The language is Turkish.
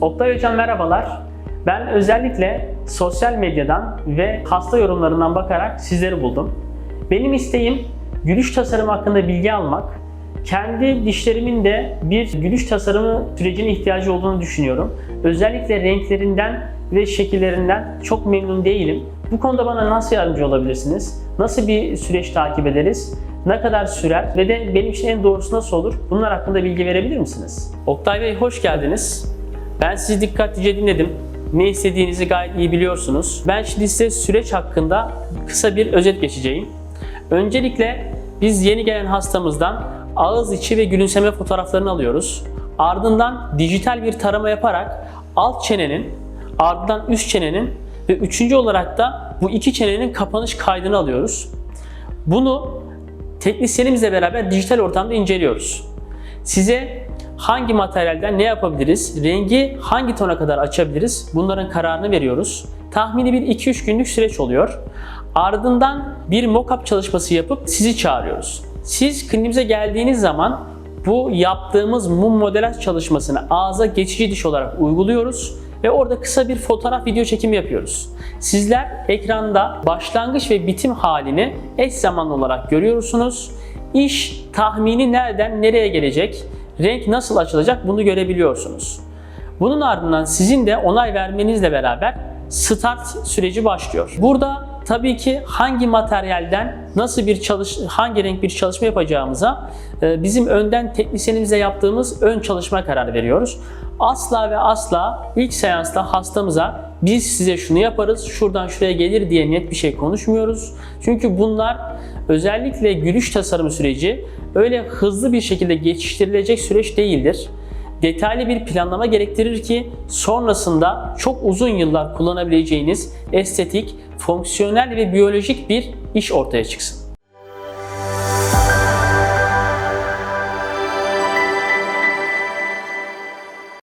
Oktay Hocam merhabalar. Ben özellikle sosyal medyadan ve hasta yorumlarından bakarak sizleri buldum. Benim isteğim gülüş tasarımı hakkında bilgi almak. Kendi dişlerimin de bir gülüş tasarımı sürecine ihtiyacı olduğunu düşünüyorum. Özellikle renklerinden ve şekillerinden çok memnun değilim. Bu konuda bana nasıl yardımcı olabilirsiniz? Nasıl bir süreç takip ederiz? Ne kadar sürer ve de benim için en doğrusu nasıl olur? Bunlar hakkında bilgi verebilir misiniz? Oktay Bey hoş geldiniz. Ben sizi dikkatlice dinledim. Ne istediğinizi gayet iyi biliyorsunuz. Ben şimdi size süreç hakkında kısa bir özet geçeceğim. Öncelikle biz yeni gelen hastamızdan ağız içi ve gülümseme fotoğraflarını alıyoruz. Ardından dijital bir tarama yaparak alt çenenin, ardından üst çenenin ve üçüncü olarak da bu iki çenenin kapanış kaydını alıyoruz. Bunu teknisyenimizle beraber dijital ortamda inceliyoruz. Size hangi materyalden ne yapabiliriz, rengi hangi tona kadar açabiliriz bunların kararını veriyoruz. Tahmini bir 2-3 günlük süreç oluyor. Ardından bir mock-up çalışması yapıp sizi çağırıyoruz. Siz kliniğimize geldiğiniz zaman bu yaptığımız mum modelaj çalışmasını ağza geçici diş olarak uyguluyoruz ve orada kısa bir fotoğraf video çekimi yapıyoruz. Sizler ekranda başlangıç ve bitim halini eş zamanlı olarak görüyorsunuz. İş tahmini nereden nereye gelecek, renk nasıl açılacak bunu görebiliyorsunuz. Bunun ardından sizin de onay vermenizle beraber start süreci başlıyor. Burada tabii ki hangi materyalden nasıl bir çalış hangi renk bir çalışma yapacağımıza e, bizim önden teknisyenimize yaptığımız ön çalışma kararı veriyoruz. Asla ve asla ilk seansta hastamıza biz size şunu yaparız, şuradan şuraya gelir diye net bir şey konuşmuyoruz. Çünkü bunlar özellikle gülüş tasarımı süreci öyle hızlı bir şekilde geçiştirilecek süreç değildir detaylı bir planlama gerektirir ki sonrasında çok uzun yıllar kullanabileceğiniz estetik, fonksiyonel ve biyolojik bir iş ortaya çıksın.